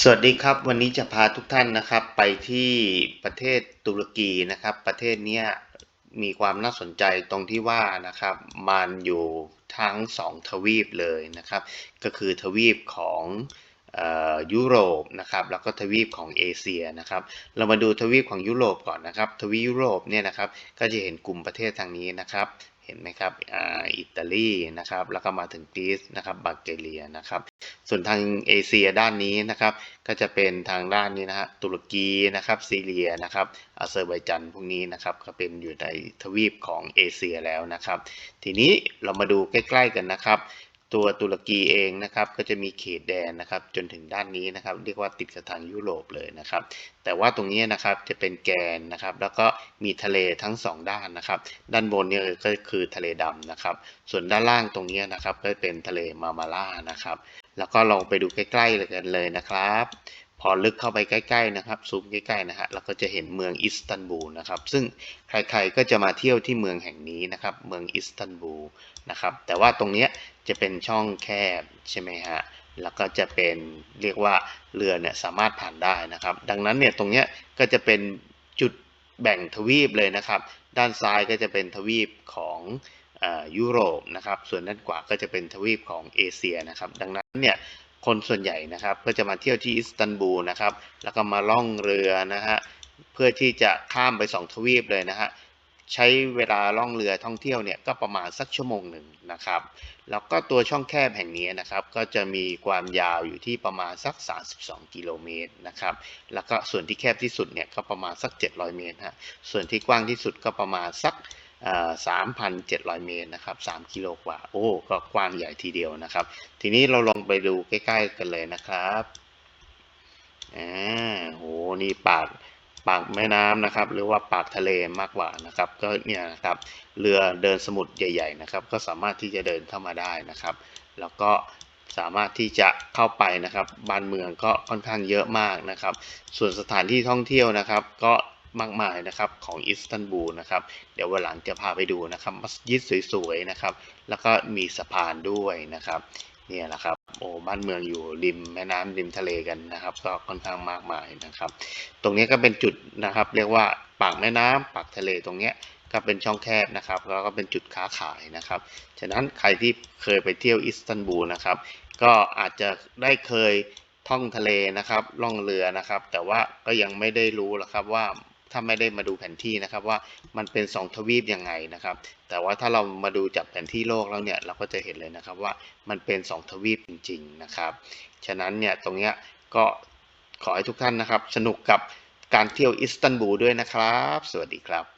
สวัสดีครับ วันนี้จะพาทุกท่านนะครับไปที่ประเทศตุรกีนะครับ ประเทศนี้มีความน่าสนใจตรงที่ว่านะครับมันอยู่ทั้งสองทวีปเลยนะครับ ก็คือทวีปของออยุโรปนะครับแล้วก็ทวีปของเอเชียนะครับ เรามาดูทวีปของยุโรปก่อนนะครับ ทวีปยุโรปเนี่ยนะครับก็จะเห็นกลุ่มประเทศทางนี้นะครับเห็นไหมครับออิตาลีนะครับ แล้วก็มาถึงกรีซนะครับบัลแกเรียนะครับ ส่วนทางเอเชียด้านนี้นะครับ ก็จะเป็นทางด้านนี้นะฮะตุรกีนะครับซีเรียนะครับอาเซอร์ไบจันพวกนี้นะครับก็เป็นอยู่ในทวีปของเอเชียแล้วนะครับ ทีนี้เรามาดูใกล้ ๆกันนะครับ ตัวตุรกีเองนะครับก็จะมีเขตแดนนะครับจนถึงด้านนี้นะครับ เรียกว่าติดกับทางยุโรปเลยนะครับ แต่ว่าตรงนี้นะครับจะเป็นแกนนะครับ แล้วก็มีทะเลทั้งสองด้านนะครับ ด้านบนเนี่ยก็คือทะเลดำนะครับ ส่วนด้านล่างตรงนี้นะครับก็เป็นทะเลมามาล่านะครับ แล้วก็ลองไปดูใกล้ๆเลยกันเลยนะครับ พอลึกเข้าไปใกล้ๆนะครับซูมใกล้ๆนะฮะเราก็จะเห็นเมืองอิสตันบูลนะครับ ซึ่งใครๆก็จะมาเที่ยวที่เมืองแห่งนี้นะครับ เมืองอิสตันบูลนะครับ แต่ว่าตรงเนี้ยจะเป็นช่องแคบใช่ไหมฮะแล้วก็จะเป็นเรียกว่าเรือเนี่ยสามารถผ่านได้นะครับ ดังนั้นเนี่ยตรงเนี้ยก็จะเป็นจุดแบ่งทวีปเลยนะครับ ด้านซ้ายก็จะเป็นทวีปของอ่อยุโรปนะครับ ส่วนด้านขวาก็จะเป็นทวีปของเอเชียนะครับ ดังนั้นเนี่ย คนส่วนใหญ่นะครับก็จะมาเที่ยวที่อิสตันบูลนะครับ แล้วก็มาล่องเรือนะฮะเพื่อที่จะข้ามไปสองทวีปเลยนะฮะใช้เวลาล่องเรือท่องเที่ยวเนี่ยก็ประมาณสักชั่วโมงหนึ่งนะครับ แล้วก็ตัวช่องแคบแห่งนี้นะครับ ก็จะมีความยาวอยู่ที่ประมาณสัก 32 กิโลเมตรนะครับ แล้วก็ส่วนที่แคบที่สุดเนี่ยก็ประมาณสัก 700 เมตรฮะส่วนที่กว้างที่สุดก็ประมาณสัก สามพันเมตรนะครับสามกิโลกว่า โอ้ ก็กว้างใหญ่ทีเดียวนะครับ ทีนี้เราลองไปดูใกล้ๆกันเลยนะครับอ่าโห นี่ปาก ปากแม่น้ำนะครับ หรือว่าปากทะเลมากกว่านะครับ ก็เนี่ยนะครับ เรือเดินสมุทรใหญ่ ๆ นะครับ ก็สามารถที่จะเดินเข้ามาได้นะครับ แล้วก็สามารถที่จะเข้าไปนะครับ บ้านเมืองก็ค่อนข้างเยอะมากนะครับ ส่วนสถานที่ท่องเที่ยวนะครับ ก็ มากมายนะครับของอิสตันบูลนะครับ เดี๋ยววันหลังจะพาไปดูนะครับมัสยิดสวยๆนะครับ แล้วก็มีสะพานด้วยนะครับเนี่ยแหละครับโอ้บ้านเมืองอยู่ริมแม่น้ำริมทะเลกันนะครับ ก็ค่อนข้างมากมายนะครับ ตรงนี้ก็เป็นจุดนะครับ เรียกว่าปากแม่น้ำปากทะเลตรงเนี้ยก็เป็นช่องแคบนะครับ แล้วก็เป็นจุดค้าขายนะครับ ฉะนั้นใครที่เคยไปเที่ยวอิสตันบูลนะครับ ก็อาจจะได้เคยท่องทะเลนะครับ ล่องเรือนะครับ แต่ว่าก็ยังไม่ได้รู้หรอกครับว่า ถ้าไม่ได้มาดูแผนที่นะครับว่ามันเป็นสองทวีปยังไงนะครับ แต่ว่าถ้าเรามาดูจากแผนที่โลกแล้วเนี่ยเราก็จะเห็นเลยนะครับว่ามันเป็นสองทวีปจริง ๆนะครับ ฉะนั้นเนี่ยตรงเนี้ยก็ขอให้ทุกท่านนะครับ สนุกกับการเที่ยวอิสตันบูลด้วยนะครับ สวัสดีครับ